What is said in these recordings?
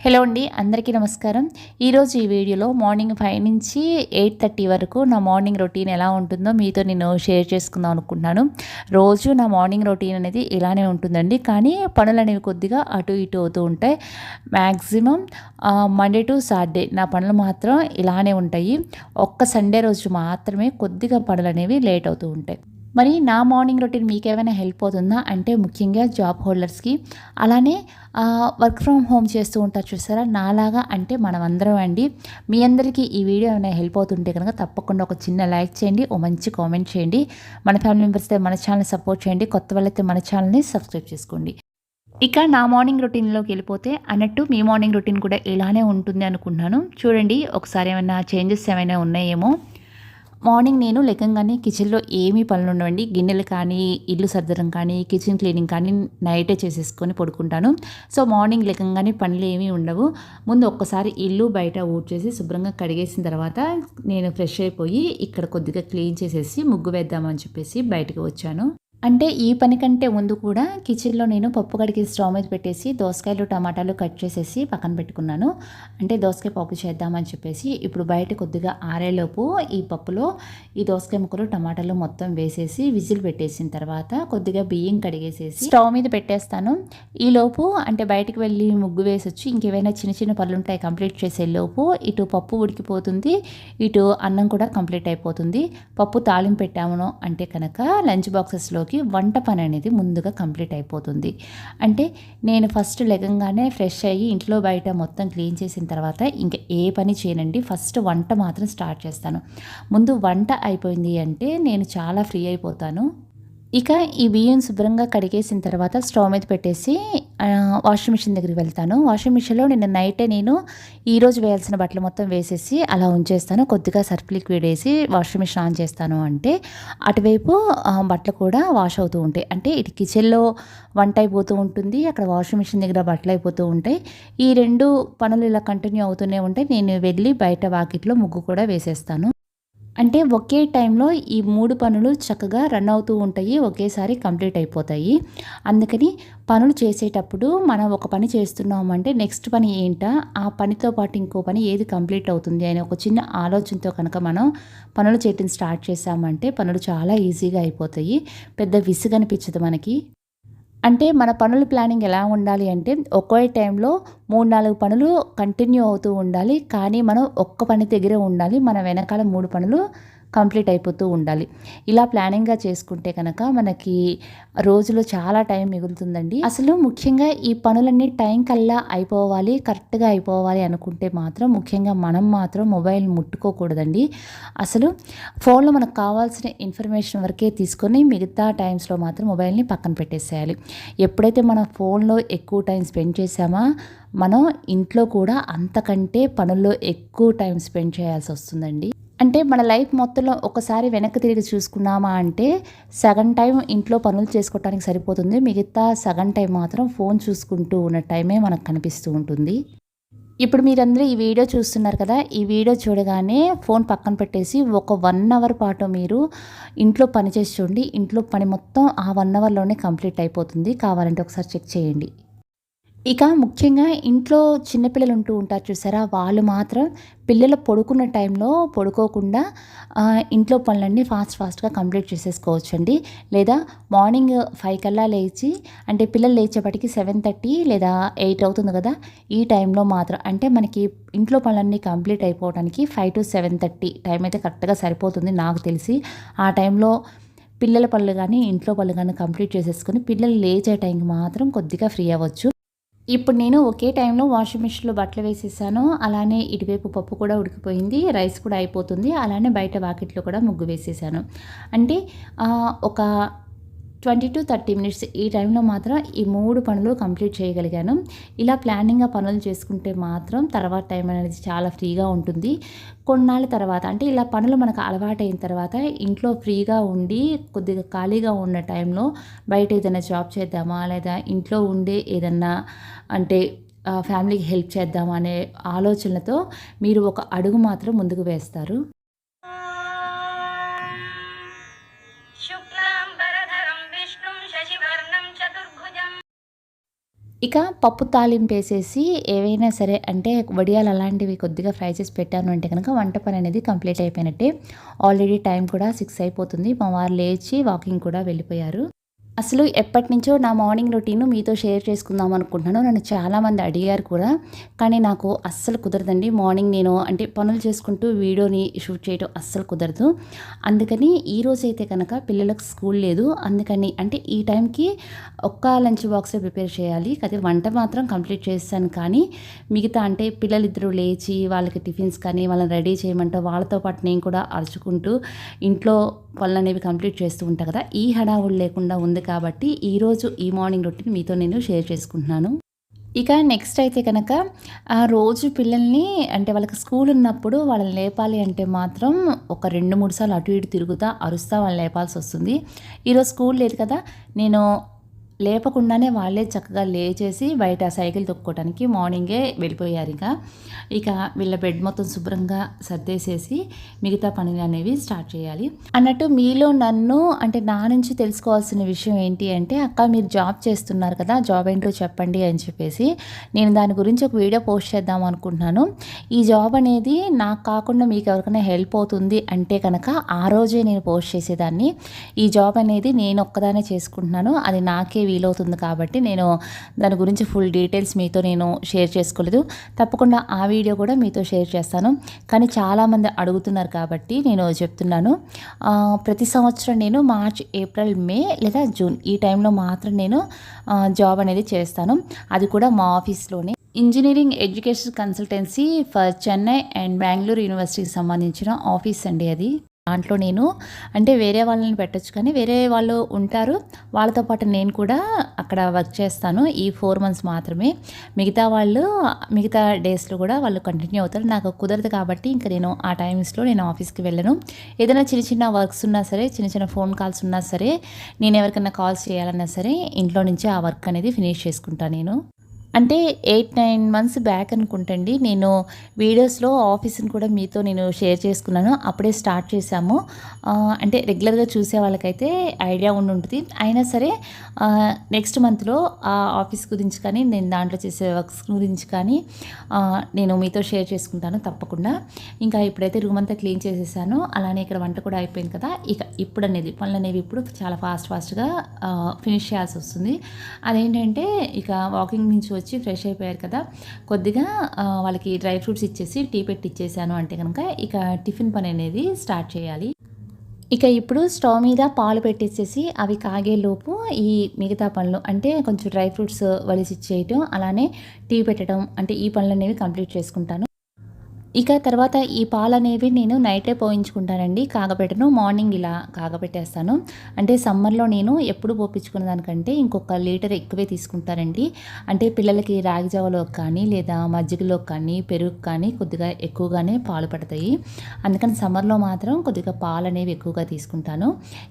Hello అండి అందరికీ నమస్కారం. ఈరోజు ఈ వీడియోలో మార్నింగ్ ఫైవ్ నుంచి ఎయిట్ థర్టీ వరకు నా మార్నింగ్ రొటీన్ ఎలా ఉంటుందో మీతో నేను షేర్ చేసుకుందాం అనుకుంటున్నాను. రోజు నా మార్నింగ్ రొటీన్ అనేది ఇలానే ఉంటుందండి. కానీ పనులు అనేవి కొద్దిగా అటు ఇటు అవుతూ ఉంటాయి. మ్యాక్సిమం మండే టు సాటర్డే నా పనులు మాత్రం ఇలానే ఉంటాయి. ఒక్క సండే రోజు మాత్రమే కొద్దిగా పనులు అనేవి లేట్ అవుతూ ఉంటాయి. మరి నా మార్నింగ్ రొటీన్ మీకు ఏమైనా హెల్ప్ అవుతుందా? అంటే ముఖ్యంగా జాబ్ హోల్డర్స్కి. అలానే వర్క్ ఫ్రమ్ హోమ్ చేస్తూ ఉంటారు చూసారా? నాలాగా అంటే మనమందరం అండి. మీ అందరికీ ఈ వీడియో ఏమైనా హెల్ప్ అవుతుంటే కనుక తప్పకుండా ఒక చిన్న లైక్ చేయండి ఓ మంచి కామెంట్ చేయండి. మన ఫ్యామిలీ మెంబర్స్ అయితే మన ఛానల్ సపోర్ట్ చేయండి. కొత్త వాళ్ళైతే మన ఛానల్ని సబ్స్క్రైబ్ చేసుకోండి. ఇక నా మార్నింగ్ రొటీన్లోకి వెళ్ళిపోతే అన్నట్టు మీ మార్నింగ్ రొటీన్ కూడా ఇలానే ఉంటుంది అనుకుంటున్నాను. చూడండి ఒకసారి ఏమైనా చేంజెస్ ఏమైనా ఉన్నాయేమో. మార్నింగ్ నేను లెక్కగానే కిచెన్లో ఏమీ పనులు ఉండవండి. గిన్నెలు కానీ ఇల్లు సర్దడం కానీ కిచెన్ క్లీనింగ్ కానీ నైటే చేసేసుకొని పడుకుంటాను. సో మార్నింగ్ లెక్కగానే పనులు ఏమీ ఉండవు. ముందు ఒక్కసారి ఇల్లు బయట ఊడ్చేసి శుభ్రంగా కడిగేసిన తర్వాత నేను ఫ్రెష్ అయిపోయి ఇక్కడ కొద్దిగా క్లీన్ చేసేసి ముగ్గు వేద్దామని చెప్పేసి బయటకు వచ్చాను. అంటే ఈ పని కంటే ముందు కూడా కిచెన్లో నేను పప్పు కడిగి స్టవ్ మీద పెట్టేసి దోసకాయలు టమాటాలు కట్ చేసేసి పక్కన పెట్టుకున్నాను. అంటే దోసకాయ పప్పు చేద్దామని చెప్పేసి ఇప్పుడు బయట కొద్దిగా ఆరేలోపు ఈ పప్పులో ఈ దోసకాయ ముక్కలు టమాటాలు మొత్తం వేసేసి విజిల్ పెట్టేసిన తర్వాత కొద్దిగా బియ్యం కడిగేసేసి స్టవ్ మీద పెట్టేస్తాను. ఈ లోపు అంటే బయటకు వెళ్ళి ముగ్గు వేసొచ్చి వచ్చి ఇంకేమైనా చిన్న చిన్న పనులు ఉంటాయి కంప్లీట్ చేసే లోపు ఇటు పప్పు ఉడికిపోతుంది ఇటు అన్నం కూడా కంప్లీట్ అయిపోతుంది. పప్పు తాళింపు పెట్టామును అంటే కనుక లంచ్ బాక్సెస్లో లోకి వంట పని అనేది ముందుగా కంప్లీట్ అయిపోతుంది. అంటే నేను ఫస్ట్ లెగంగానే ఫ్రెష్ అయ్యి ఇంట్లో బయట మొత్తం క్లీన్ చేసిన తర్వాత ఇంకా ఏ పని చేయనండి. ఫస్ట్ వంట మాత్రం స్టార్ట్ చేస్తాను. ముందు వంట అయిపోయింది అంటే నేను చాలా ఫ్రీ అయిపోతాను. ఇక ఈ బియ్యం శుభ్రంగా కడిగేసిన తర్వాత స్టవ్ మీద పెట్టేసి వాషింగ్ మిషన్ దగ్గరికి వెళ్తాను. వాషింగ్ మిషన్లో నిన్న నైటే నేను ఈరోజు వేయాల్సిన బట్టలు మొత్తం వేసేసి అలా ఉంచేస్తాను. కొద్దిగా సర్ఫ్ లిక్విడ్ వేసి వాషింగ్ మిషన్ ఆన్ చేస్తాను అంటే అటువైపు బట్టలు కూడా వాష్ అవుతూ ఉంటాయి. అంటే ఇటు కిచెన్లో వంట అయిపోతూ ఉంటుంది అక్కడ వాషింగ్ మిషన్ దగ్గర బట్టలు అయిపోతూ ఉంటాయి. ఈ రెండు పనులు ఇలా కంటిన్యూ అవుతూనే ఉంటాయి. నేను వెళ్ళి బయట వాకిట్లో ముగ్గు కూడా వేసేస్తాను. అంటే ఒకే టైంలో ఈ మూడు పనులు చక్కగా రన్ అవుతూ ఉంటాయి ఒకేసారి కంప్లీట్ అయిపోతాయి. అందుకని పనులు చేసేటప్పుడు మనం ఒక పని చేస్తున్నామంటే నెక్స్ట్ పని ఏంటా ఆ పనితో పాటు ఇంకో పని ఏది కంప్లీట్ అవుతుంది అనే ఒక చిన్న ఆలోచనతో కనుక మనం పనులు చేయటం స్టార్ట్ చేసామంటే పనులు చాలా ఈజీగా అయిపోతాయి. పెద్ద విసుగనిపించదు మనకి. అంటే మన పనుల ప్లానింగ్ ఎలా ఉండాలి అంటే ఒకే టైంలో మూడు నాలుగు పనులు కంటిన్యూ అవుతూ ఉండాలి. కానీ మనం ఒక్క పని దగ్గరే ఉండాలి. మన వెనకాల మూడు పనులు కంప్లీట్ అయిపోతూ ఉండాలి. ఇలా ప్లానింగ్గా చేసుకుంటే కనుక మనకి రోజులో చాలా టైం మిగులుతుందండి. అసలు ముఖ్యంగా ఈ పనులన్నీ టైం కల్లా అయిపోవాలి కరెక్ట్గా అయిపోవాలి అనుకుంటే మాత్రం ముఖ్యంగా మనం మాత్రం మొబైల్ ముట్టుకోకూడదండి. అసలు ఫోన్లో మనకు కావాల్సిన ఇన్ఫర్మేషన్ వరకే తీసుకొని మిగతా టైమ్స్లో మాత్రం మొబైల్ని పక్కన పెట్టేసేయాలి. ఎప్పుడైతే మన ఫోన్లో ఎక్కువ టైం స్పెండ్ చేసామా మనం ఇంట్లో కూడా అంతకంటే పనుల్లో ఎక్కువ టైం స్పెండ్ చేయాల్సి వస్తుందండి. అంటే మన లైఫ్ మొత్తంలో ఒకసారి వెనక్కి తిరిగి చూసుకున్నామా అంటే సగం టైం ఇంట్లో పనులు చేసుకోవటానికి సరిపోతుంది. మిగతా సగం టైం మాత్రం ఫోన్ చూసుకుంటూ ఉన్న టైమే మనకు కనిపిస్తూ ఉంటుంది. ఇప్పుడు మీరందరూ ఈ వీడియో చూస్తున్నారు కదా ఈ వీడియో చూడగానే ఫోన్ పక్కన పెట్టేసి ఒక వన్ అవర్ పాటు మీరు ఇంట్లో పని చేసి చూడండి. ఇంట్లో పని మొత్తం ఆ వన్ అవర్లోనే కంప్లీట్ అయిపోతుంది. కావాలంటే ఒకసారి చెక్ చేయండి. ఇక ముఖ్యంగా ఇంట్లో చిన్నపిల్లలు ఉంటూ ఉంటారు చూసారా వాళ్ళు మాత్రం పిల్లలు పడుకున్న టైంలో పడుకోకుండా ఇంట్లో పనులన్నీ ఫాస్ట్ ఫాస్ట్గా కంప్లీట్ చేసేసుకోవచ్చు అండి లేదా మార్నింగ్ ఫైవ్ కల్లా లేచి అంటే పిల్లలు లేచేపటికి సెవెన్ థర్టీ లేదా ఎయిట్ అవుతుంది కదా ఈ టైంలో మాత్రం అంటే మనకి ఇంట్లో పనులన్నీ కంప్లీట్ అయిపోవడానికి five to seven thirty time అయితే కరెక్ట్గా సరిపోతుంది నాకు తెలిసి. ఆ టైంలో పిల్లల పనులు కానీ ఇంట్లో పనులు కానీ కంప్లీట్ చేసేసుకొని పిల్లలు లేచే టైంకి మాత్రం కొద్దిగా ఫ్రీ అవ్వచ్చు. ఇప్పుడు నేను ఒకే టైంలో వాషింగ్ మిషన్లో బట్టలు వేసేసాను. అలానే ఇటువైపు పప్పు కూడా ఉడికిపోయింది. రైస్ కూడా అయిపోతుంది. అలానే బయట వాకిట్లో కూడా ముగ్గు వేసేసాను. అంటే ఒక ట్వంటీ టు థర్టీ మినిట్స్ ఈ టైంలో మాత్రం ఈ మూడు పనులు కంప్లీట్ చేయగలిగాను. ఇలా ప్లానింగ్గా పనులు చేసుకుంటే మాత్రం తర్వాత టైం అనేది చాలా ఫ్రీగా ఉంటుంది. కొన్నాళ్ళ తర్వాత అంటే ఇలా పనులు మనకు అలవాటైన తర్వాత ఇంట్లో ఫ్రీగా ఉండి కొద్దిగా ఖాళీగా ఉన్న టైంలో బయట ఏదైనా జాబ్ చేద్దామా లేదా ఇంట్లో ఉండే ఏదన్నా అంటే ఫ్యామిలీకి హెల్ప్ చేద్దామా అనే ఆలోచనలతో మీరు ఒక అడుగు మాత్రం ముందుకు వేస్తారు. ఇక పప్పు తాలింపు వేసేసి ఏవైనా సరే అంటే వడియాలు అలాంటివి కొద్దిగా ఫ్రై చేసి పెట్టాను అంటే కనుక వంట పని అనేది కంప్లీట్ అయిపోయినట్టే. ఆల్రెడీ టైం కూడా సిక్స్ అయిపోతుంది. మా వారు లేచి వాకింగ్ కూడా వెళ్ళిపోయారు. అసలు ఎప్పటి నుంచో నా మార్నింగ్ రొటీన్ మీతో షేర్ చేసుకుందాం అనుకుంటున్నాను. నన్ను చాలామంది అడిగారు కూడా. కానీ నాకు అస్సలు కుదరదండి. మార్నింగ్ నేను అంటే పనులు చేసుకుంటూ వీడియోని షూట్ చేయడం అస్సలు కుదరదు. అందుకని ఈ రోజు అయితే కనుక పిల్లలకు స్కూల్ లేదు. అందుకని అంటే ఈ టైంకి ఒక్క లంచ్ బాక్సే ప్రిపేర్ చేయాలి. కదా వంట మాత్రం కంప్లీట్ చేస్తాను. కానీ మిగతా అంటే పిల్లలిద్దరూ లేచి వాళ్ళకి టిఫిన్స్ కానీ వాళ్ళని రెడీ చేయమంటే వాళ్ళతో పాటు నేను కూడా అరుచుకుంటూ ఇంట్లో పనులు అనేవి కంప్లీట్ చేస్తూ ఉంటాను కదా. ఈ హడావుడు లేకుండా ఉంది కాబట్టి ఈరోజు ఈ మార్నింగ్ రొటీన్ మీతో నేను షేర్ చేసుకుంటున్నాను. ఇక నెక్స్ట్ అయితే కనుక ఆ రోజు పిల్లల్ని అంటే వాళ్ళకి స్కూల్ ఉన్నప్పుడు వాళ్ళని లేపాలి అంటే మాత్రం ఒక రెండు మూడు సార్లు అటు ఇటు తిరుగుతా అరుస్తా వాళ్ళని లేపాల్సి వస్తుంది. ఈరోజు స్కూల్ లేదు కదా నేను లేపకుండానే వాళ్ళే చక్కగా లేచేసి బయట సైకిల్ తొక్కుకోవడానికి మార్నింగే వెళ్ళిపోయారు ఇక. ఇక వీళ్ళ బెడ్ మొత్తం శుభ్రంగా సర్దేసేసి మిగతా పనులు అనేవి స్టార్ట్ చేయాలి. అన్నట్టు మీలో నన్ను అంటే నా నుంచి తెలుసుకోవాల్సిన విషయం ఏంటి అంటే అక్క మీరు జాబ్ చేస్తున్నారు కదా జాబ్ ఏంటో చెప్పండి అని చెప్పేసి నేను దాని గురించి ఒక వీడియో పోస్ట్ చేద్దాం అనుకుంటున్నాను. ఈ జాబ్ అనేది నాకు కాకుండా మీకు ఎవరికైనా హెల్ప్ అవుతుంది అంటే కనుక ఆ రోజే నేను పోస్ట్ చేసేదాన్ని. ఈ జాబ్ అనేది నేను ఒక్కదానే చేసుకుంటున్నాను. అది నాకే వీలవుతుంది కాబట్టి నేను దాని గురించి ఫుల్ డీటెయిల్స్ మీతో నేను షేర్ చేసుకోలేదు. తప్పకుండా ఆ వీడియో కూడా మీతో షేర్ చేస్తాను. కానీ చాలామంది అడుగుతున్నారు కాబట్టి నేను చెప్తున్నాను. ప్రతి సంవత్సరం నేను మార్చ్ ఏప్రిల్ మే లేదా జూన్ ఈ టైంలో మాత్రం నేను జాబ్ అనేది చేస్తాను. అది కూడా మా ఆఫీస్లోనే. Engineering education consultancy for Chennai and Bengaluru యూనివర్సిటీకి సంబంధించిన ఆఫీస్ అండి అది. దాంట్లో నేను అంటే వేరే వాళ్ళని పెట్టచ్చు కానీ వేరే వాళ్ళు ఉంటారు. వాళ్ళతో పాటు నేను కూడా అక్కడ వర్క్ చేస్తాను. ఈ ఫోర్ మంత్స్ మాత్రమే. మిగతా వాళ్ళు మిగతా డేస్లో కూడా వాళ్ళు కంటిన్యూ అవుతారు. నాకు కుదరదు కాబట్టి ఇంకా నేను ఆ టైమ్స్లో నేను ఆఫీస్కి వెళ్ళను. ఏదైనా చిన్న చిన్న వర్క్స్ ఉన్నా సరే చిన్న చిన్న ఫోన్ కాల్స్ ఉన్నా సరే నేను ఎవరికైనా కాల్స్ చేయాలన్నా సరే ఇంట్లో నుంచే ఆ వర్క్ అనేది ఫినిష్ చేసుకుంటాను నేను. అంటే ఎయిట్ నైన్ మంత్స్ బ్యాక్ అనుకుంటండి నేను వీడియోస్లో ఆఫీస్ని కూడా మీతో నేను షేర్ చేసుకున్నాను. అప్పుడే స్టార్ట్ చేశాము. అంటే రెగ్యులర్గా చూసే వాళ్ళకైతే ఐడియా ఉండి ఉంటుంది. అయినా సరే నెక్స్ట్ మంత్లో ఆ ఆఫీస్ గురించి కానీ నేను దాంట్లో చేసే వర్క్స్ గురించి కానీ నేను మీతో షేర్ చేసుకుంటాను తప్పకుండా. ఇంకా ఇప్పుడైతే రూమ్ అంతా క్లీన్ చేసేసాను. అలానే ఇక్కడ వంట కూడా అయిపోయింది కదా. ఇక ఇప్పుడు అనేది పనులు అనేవి ఇప్పుడు చాలా ఫాస్ట్ ఫాస్ట్గా ఫినిష్ చేయాల్సి వస్తుంది. అదేంటంటే ఇక వాకింగ్ నుంచి వచ్చి వచ్చి ఫ్రెష్ అయిపోయారు కదా. కొద్దిగా వాళ్ళకి డ్రై ఫ్రూట్స్ ఇచ్చేసి టీ పెట్టి ఇచ్చేసాను అంటే కనుక ఇక టిఫిన్ పని అనేది స్టార్ట్ చేయాలి. ఇక ఇప్పుడు స్టవ్ మీద పాలు పెట్టేసేసి అవి కాగేలోపు ఈ మిగతా పనులు అంటే కొంచెం డ్రై ఫ్రూట్స్ వలిసి ఇచ్చేయటం అలానే టీ పెట్టడం అంటే ఈ పనులు అనేవి కంప్లీట్ చేసుకుంటాను. ఇక తర్వాత ఈ పాలు అనేవి నేను నైటే పోయించుకుంటానండి. కాగబెట్టను మార్నింగ్ ఇలా కాగబెట్టేస్తాను. అంటే సమ్మర్లో నేను ఎప్పుడు పోపించుకున్న దానికంటే ఇంకొక లీటర్ ఎక్కువే తీసుకుంటానండి. అంటే పిల్లలకి రాగి జావలో కానీ లేదా మజ్జిగలో కానీ పెరుగు కానీ కొద్దిగా ఎక్కువగానే పాలు పడతాయి. అందుకని సమ్మర్లో మాత్రం కొద్దిగా పాలు అనేవి ఎక్కువగా తీసుకుంటాను.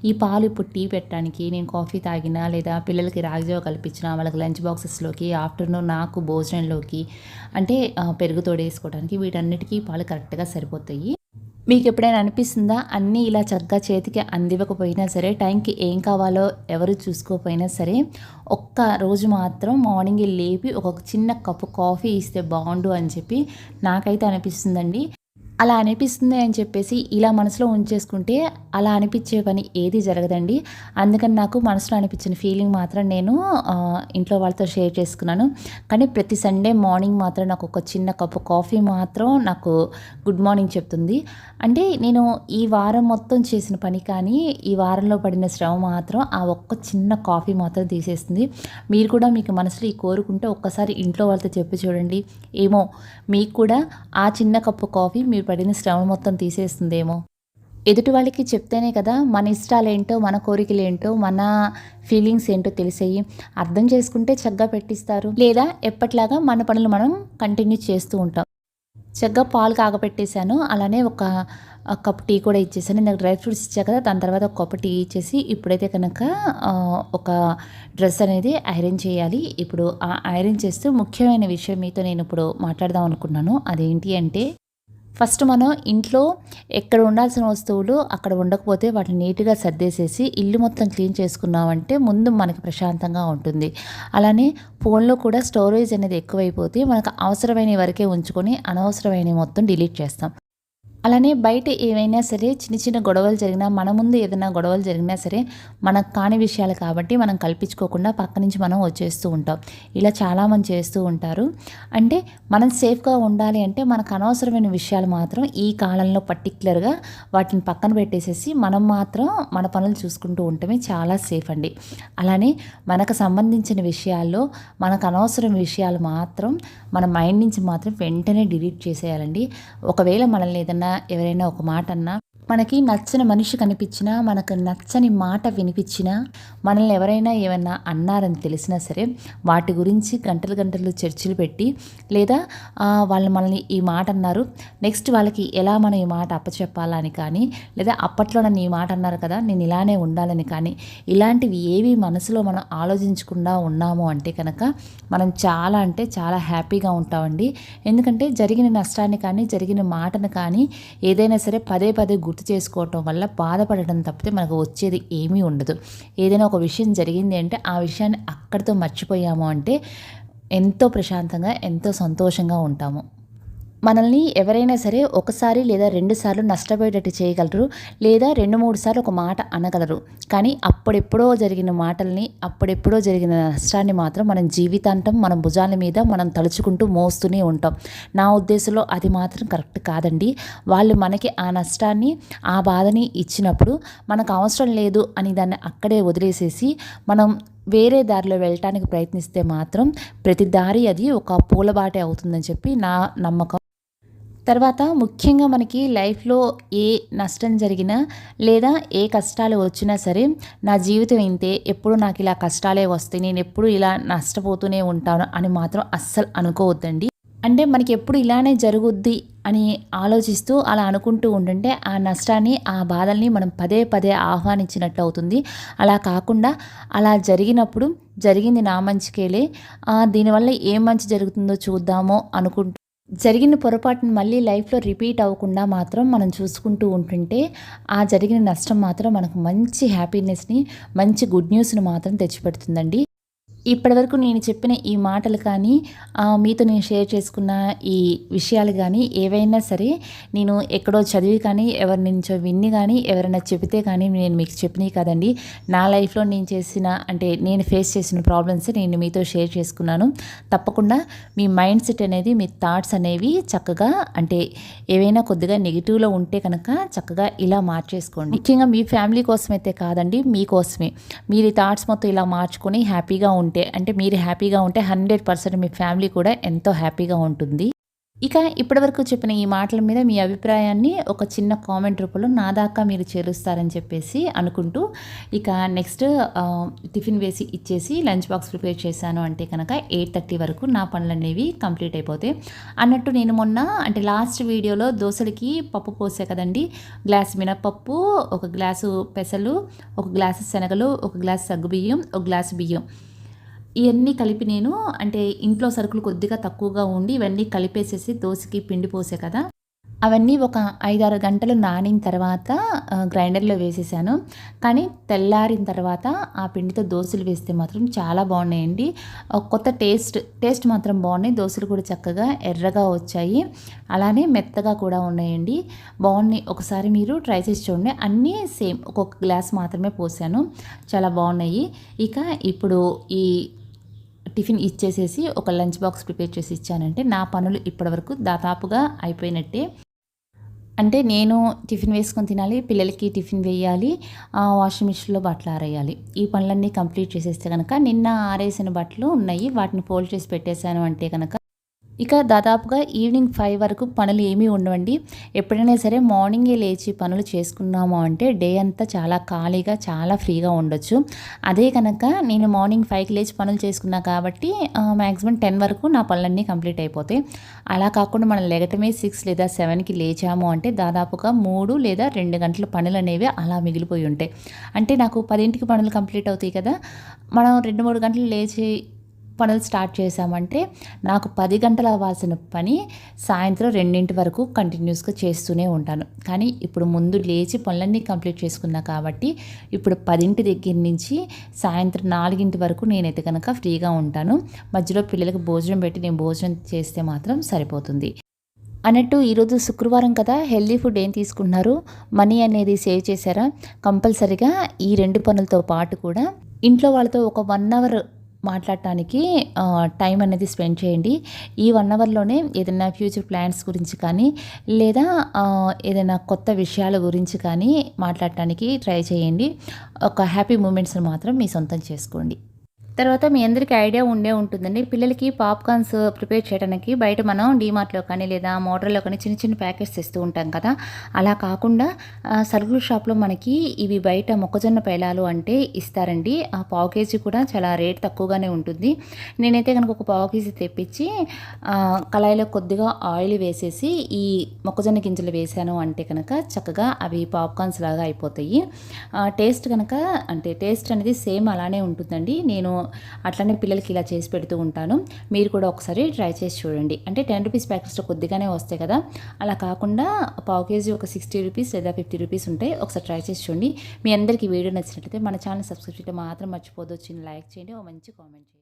ఈ పాలు ఇప్పుడు టీ పెట్టడానికి నేను కాఫీ తాగినా లేదా పిల్లలకి రాగి జావ కల్పించిన వాళ్ళకి లంచ్ బాక్సెస్లోకి ఆఫ్టర్నూన్ నాకు భోజనంలోకి అంటే పెరుగు తోడేసుకోవడానికి వీటన్నిటికీ పాలు కరెక్ట్గా సరిపోతాయి. మీకు ఎప్పుడైనా అనిపిస్తుందా? అన్నీ ఇలా చక్కగా చేతికి అందివ్వకపోయినా సరే టైంకి ఏం కావాలో ఎవరు చూసుకోకపోయినా సరే ఒక్క రోజు మాత్రం మార్నింగ్ లేపి ఒక చిన్న కప్పు కాఫీ ఇస్తే బాగుండు అని చెప్పి నాకైతే అనిపిస్తుందండి. అలా అనిపిస్తుంది అని చెప్పేసి ఇలా మనసులో ఉంచేసుకుంటే అలా అనిపించే పని ఏది జరగదండి. అందుకని నాకు మనసులో అనిపించిన ఫీలింగ్ మాత్రం నేను ఇంట్లో వాళ్ళతో షేర్ చేసుకున్నాను. కానీ ప్రతి సండే మార్నింగ్ మాత్రం నాకు ఒక చిన్న కప్పు కాఫీ మాత్రం నాకు గుడ్ మార్నింగ్ చెప్తుంది. అంటే నేను ఈ వారం మొత్తం చేసిన పని కానీ ఈ వారంలో పడిన శ్రమ మాత్రం ఆ ఒక్క చిన్న కాఫీ మాత్రం తీసేస్తుంది. మీరు కూడా మీకు మనసులో ఈ కోరుకుంటే ఒక్కసారి ఇంట్లో వాళ్ళతో చెప్పి చూడండి. ఏమో మీకు కూడా ఆ చిన్న కప్పు కాఫీ మీరు పడిన శ్రమ మొత్తం తీసేస్తుందేమో. ఎదుటి వాళ్ళకి చెప్తేనే కదా మన ఇష్టాలేంటో మన కోరికలేంటో మన ఫీలింగ్స్ ఏంటో తెలిసేయి. అర్థం చేసుకుంటే చక్కగా పెట్టిస్తారు. లేదా ఎప్పట్లాగా మన పనులు మనం కంటిన్యూ చేస్తూ ఉంటాం. చక్కగా పాలు కాగపెట్టేశాను. అలానే ఒక కప్ టీ కూడా ఇచ్చేసాను నాకు డ్రై ఫ్రూట్స్ ఇచ్చా కదా దాని తర్వాత ఒక కప్ టీ ఇచ్చేసి ఇప్పుడైతే కనుక ఒక డ్రెస్ అనేది ఐరన్ చేయాలి. ఇప్పుడు ఆ ఐరన్ చేస్తూ ముఖ్యమైన విషయం మీతో నేను ఇప్పుడు మాట్లాడదాం అనుకున్నాను. అదేంటి అంటే ఫస్ట్ మనం ఇంట్లో ఎక్కడ ఉండాల్సిన వస్తువులు అక్కడ ఉండకపోతే వాటిని నీట్గా సర్దేసేసి ఇల్లు మొత్తం క్లీన్ చేసుకున్నామంటే ముందు మనకి ప్రశాంతంగా ఉంటుంది. అలానే ఫోన్లో కూడా స్టోరేజ్ అనేది ఎక్కువైపోతే మనకు అవసరమైన వరకే ఉంచుకొని అనవసరమైన మొత్తం డిలీట్ చేస్తాం. అలానే బయట ఏవైనా సరే చిన్న చిన్న గొడవలు జరిగినా మన ముందు ఏదైనా గొడవలు జరిగినా సరే మనకు కాని విషయాలు కాబట్టి మనం కల్పించుకోకుండా పక్క నుంచి మనం వచ్చేస్తూ ఉంటాం. ఇలా చాలామంది చేస్తూ ఉంటారు. అంటే మనం సేఫ్గా ఉండాలి అంటే మనకు అనవసరమైన విషయాలు మాత్రం ఈ కాలంలో పర్టిక్యులర్గా వాటిని పక్కన పెట్టేసేసి మనం మాత్రం మన పనులు చూసుకుంటూ ఉండటమే చాలా సేఫ్ అండి. అలానే మనకు సంబంధించిన విషయాల్లో మనకు అనవసరం విషయాలు మాత్రం మన మైండ్ నుంచి మాత్రం వెంటనే డిలీట్ చేసేయాలండి. ఒకవేళ మనల్ని ఏదన్నా ఎవరైనా ఒక మాట అన్నా మనకి నచ్చని మనిషి కనిపించినా మనకు నచ్చని మాట వినిపించినా మనల్ని ఎవరైనా ఏమైనా అన్నారని తెలిసినా సరే వాటి గురించి గంటలు గంటలు చర్చలు పెట్టి లేదా వాళ్ళు మనల్ని ఈ మాట అన్నారు నెక్స్ట్ వాళ్ళకి ఎలా మనం ఈ మాట అప్పచెప్పాలని కానీ లేదా అప్పట్లో నన్ను ఈ మాట అన్నారు కదా నేను ఇలానే ఉండాలని కానీ ఇలాంటివి ఏవి మనసులో మనం ఆలోచించకుండా ఉన్నాము అంటే కనుక మనం చాలా అంటే చాలా హ్యాపీగా ఉంటామండి. ఎందుకంటే జరిగిన నష్టాన్ని కానీ జరిగిన మాటను కానీ ఏదైనా సరే పదే పదే గుర్తు చేసుకోవటం వల్ల బాధపడటం తప్పితే మనకు వచ్చేది ఏమీ ఉండదు. ఏదైనా ఒక విషయం జరిగింది అంటే ఆ విషయాన్ని అక్కడితో మర్చిపోయాము అంటే ఎంతో ప్రశాంతంగా ఎంతో సంతోషంగా ఉంటాము. మనల్ని ఎవరైనా సరే ఒకసారి లేదా రెండుసార్లు నష్టపోయేటట్టు చేయగలరు లేదా రెండు మూడు సార్లు ఒక మాట అనగలరు. కానీ అప్పుడెప్పుడో జరిగిన మాటల్ని అప్పుడెప్పుడో జరిగిన నష్టాన్ని మాత్రం మనం జీవితాంతం మన భుజాల మీద మనం తలుచుకుంటూ మోస్తూనే ఉంటాం. నా ఉద్దేశంలో అది మాత్రం కరెక్ట్ కాదండి. వాళ్ళు మనకి ఆ నష్టాన్ని ఆ బాధని ఇచ్చినప్పుడు మనకు అవసరం లేదు అని దాన్ని అక్కడే వదిలేసేసి మనం వేరే దారిలో వెళ్ళటానికి ప్రయత్నిస్తే మాత్రం ప్రతి దారి అది ఒక పూలబాటే అవుతుందని చెప్పి నా నమ్మకం. తర్వాత ముఖ్యంగా మనకి లైఫ్లో ఏ నష్టం జరిగినా లేదా ఏ కష్టాలు వచ్చినా సరే నా జీవితం ఇంతే ఎప్పుడు నాకు ఇలా కష్టాలే వస్తాయి నేను ఎప్పుడు ఇలా నష్టపోతూనే ఉంటాను అని మాత్రం అస్సలు అనుకోవద్దండి. అంటే మనకి ఎప్పుడు ఇలానే జరుగుద్ది అని ఆలోచిస్తూ అలా అనుకుంటూ ఉంటుంటే ఆ నష్టాన్ని ఆ బాధల్ని మనం పదే పదే ఆహ్వానించినట్టు అవుతుంది. అలా కాకుండా అలా జరిగినప్పుడు జరిగింది నా మంచికేలే దీనివల్ల ఏం మంచి జరుగుతుందో చూద్దామో అనుకుంటూ జరిగిన పొరపాటును మళ్ళీ లైఫ్లో రిపీట్ అవ్వకుండా మాత్రం మనం చూసుకుంటూ ఉంటుంటే ఆ జరిగిన నష్టం మాత్రం మనకు మంచి హ్యాపీనెస్ని మంచి గుడ్ న్యూస్ని మాత్రం తెచ్చిపెడుతుందండి. ఇప్పటివరకు నేను చెప్పిన ఈ మాటలు కానీ మీతో నేను షేర్ చేసుకున్న ఈ విషయాలు కానీ ఏవైనా సరే నేను ఎక్కడో చదివి కానీ ఎవరి నుంచో విన్ని కానీ ఎవరైనా చెబితే కానీ నేను మీకు చెప్పినవి కాదండి. నా లైఫ్లో నేను చేసిన అంటే నేను ఫేస్ చేసిన ప్రాబ్లమ్స్ నేను మీతో షేర్ చేసుకున్నాను. తప్పకుండా మీ మైండ్ సెట్ అనేది మీ థాట్స్ అనేవి చక్కగా అంటే ఏవైనా కొద్దిగా నెగిటివ్లో ఉంటే కనుక చక్కగా ఇలా మార్చేసుకోండి. ముఖ్యంగా మీ ఫ్యామిలీ కోసమైతే కాదండి మీకోసమే. మీరు థాట్స్ మొత్తం ఇలా మార్చుకొని హ్యాపీగా ఉంటే ఉంటే అంటే మీరు హ్యాపీగా ఉంటే హండ్రెడ్ పర్సెంట్ మీ ఫ్యామిలీ కూడా ఎంతో హ్యాపీగా ఉంటుంది. ఇక ఇప్పటివరకు చెప్పిన ఈ మాటల మీద మీ అభిప్రాయాన్ని ఒక చిన్న కామెంట్ రూపంలో నా దాకా మీరు చేరుస్తారని చెప్పేసి అనుకుంటూ ఇక నెక్స్ట్ టిఫిన్ వేసి ఇచ్చేసి లంచ్ బాక్స్ ప్రిపేర్ చేశాను అంటే కనుక ఎయిట్ థర్టీ వరకు నా పనులు అనేవి కంప్లీట్ అయిపోతాయి అన్నట్టు నేను మొన్న అంటే లాస్ట్ వీడియోలో దోశలకి పప్పు పోసే కదండి. గ్లాస్ మినపప్పు ఒక గ్లాసు పెసలు ఒక గ్లాసు శనగలు ఒక గ్లాసు సగ్గుబియ్యం ఒక గ్లాసు బియ్యం. ఇవన్నీ కలిపి నేను అంటే ఇంట్లో సరుకులు కొద్దిగా తక్కువగా ఉండి ఇవన్నీ కలిపేసేసి దోశకి పిండి పోసే కదా. అవన్నీ ఒక ఐదారు గంటలు నానిన తర్వాత గ్రైండర్లో వేసేసాను. కానీ తెల్లారిన తర్వాత ఆ పిండితో దోశలు వేస్తే మాత్రం చాలా బాగున్నాయండి. కొత్త టేస్ట్ టేస్ట్ మాత్రం బాగున్నాయి. దోశలు కూడా చక్కగా ఎర్రగా వచ్చాయి. అలానే మెత్తగా కూడా ఉన్నాయండి. బాగున్నాయి. ఒకసారి మీరు ట్రై చేసి చూడండి. అన్నీ సేమ్ ఒక్కొక్క గ్లాస్ మాత్రమే పోసాను. చాలా బాగున్నాయి. ఇక ఇప్పుడు ఈ టిఫిన్ ఇచ్చేసేసి ఒక లంచ్ బాక్స్ ప్రిపేర్ చేసి ఇచ్చానంటే నా పనులు ఇప్పటివరకు దాదాపుగా అయిపోయినట్టే. అంటే నేను టిఫిన్ వేసుకొని తినాలి పిల్లలకి టిఫిన్ వేయాలి వాషింగ్ మిషన్లో బట్టలు ఆరేయాలి. ఈ పనులన్నీ కంప్లీట్ చేసేస్తే కనుక నిన్న ఆరేసిన బట్టలు ఉన్నాయి వాటిని ఫోల్డ్ చేసి పెట్టేశాను అంటే కనుక ఇక దాదాపుగా ఈవినింగ్ ఫైవ్ వరకు పనులు ఏమీ ఉండవండి. ఎప్పుడైనా సరే మార్నింగే లేచి పనులు చేసుకున్నాము అంటే డే అంతా చాలా ఖాళీగా చాలా ఫ్రీగా ఉండొచ్చు. అదే కనుక నేను మార్నింగ్ ఫైవ్కి లేచి పనులు చేసుకున్నా కాబట్టి మ్యాక్సిమం టెన్ వరకు నా పనులన్నీ కంప్లీట్ అయిపోతాయి. అలా కాకుండా మనం లెగటమే సిక్స్ లేదా సెవెన్కి లేచాము అంటే దాదాపుగా మూడు లేదా రెండు గంటల పనులు అనేవి అలా మిగిలిపోయి ఉంటాయి. అంటే నాకు పదింటికి పనులు కంప్లీట్ అవుతాయి కదా. మనం రెండు మూడు గంటలు లేచి పనులు స్టార్ట్ చేశామంటే నాకు పది గంటలు అవ్వాల్సిన పని సాయంత్రం రెండింటి వరకు కంటిన్యూస్గా చేస్తూనే ఉంటాను. కానీ ఇప్పుడు ముందు లేచి పనులన్నీ కంప్లీట్ చేసుకున్నా కాబట్టి ఇప్పుడు పదింటి దగ్గర నుంచి సాయంత్రం నాలుగింటి వరకు నేనైతే కనుక ఫ్రీగా ఉంటాను. మధ్యలో పిల్లలకు భోజనం పెట్టి నేను భోజనం చేస్తే మాత్రం సరిపోతుంది. అన్నట్టు ఈరోజు శుక్రవారం కదా హెల్దీ ఫుడ్ ఏం తీసుకుంటున్నారు? మనీ అనేది సేవ్ చేశారా? కంపల్సరిగా ఈ రెండు పనులతో పాటు కూడా ఇంట్లో వాళ్ళతో ఒక వన్ అవర్ మాట్లాడటానికి టైం అనేది స్పెండ్ చేయండి. ఈ వన్ అవర్లోనే ఏదైనా ఫ్యూచర్ ప్లాన్స్ గురించి కానీ లేదా ఏదైనా కొత్త విషయాల గురించి కానీ మాట్లాడటానికి ట్రై చేయండి. ఒక హ్యాపీ మూమెంట్స్ని మాత్రం మీ సొంతం చేసుకోండి. తర్వాత మీ అందరికీ ఐడియా ఉండే ఉంటుందండి. పిల్లలకి పాప్కార్న్స్ ప్రిపేర్ చేయడానికి బయట మనం డీమార్ట్లో కానీ లేదా మోటర్లో కానీ చిన్న చిన్న ప్యాకెట్స్ ఇస్తూ ఉంటాం కదా. అలా కాకుండా సరుకుల షాప్లో మనకి ఇవి బయట మొక్కజొన్న పేలాలు అంటే ఇస్తారండి. ఆ పావు కేజీ కూడా చాలా రేట్ తక్కువగానే ఉంటుంది. నేనైతే కనుక ఒక పావు కేజీ తెప్పించి కళాయిలో కొద్దిగా ఆయిల్ వేసేసి ఈ మొక్కజొన్న గింజలు వేసాను అంటే కనుక చక్కగా అవి పాప్కార్న్స్ లాగా అయిపోతాయి. ఆ, టేస్ట్ కనుక అంటే టేస్ట్ అనేది సేమ్ అలానే ఉంటుందండి. నేను అట్లనే పిల్లలకి ఇలా చేసి పెడుతూ ఉంటాను. మీరు కూడా ఒకసారి ట్రై చేసి చూడండి. అంటే టెన్ రూపీస్ ప్యాకెట్స్లో కొద్దిగానే వస్తాయి కదా. అలా కాకుండా పావు కేజీ ఒక సిక్స్టీ రూపీస్ లేదా ఫిఫ్టీ రూపీస్ ఉంటాయి ఒకసారి ట్రై చేసి చూడండి. మీ అందరికీ వీడియో నచ్చినట్లయితే మన ఛానల్ సబ్స్క్రైబ్ చేయడం మాత్రం మర్చిపోదు వచ్చింది లైక్ చేయండి. ఒక మంచి కామెంట్ చేయండి.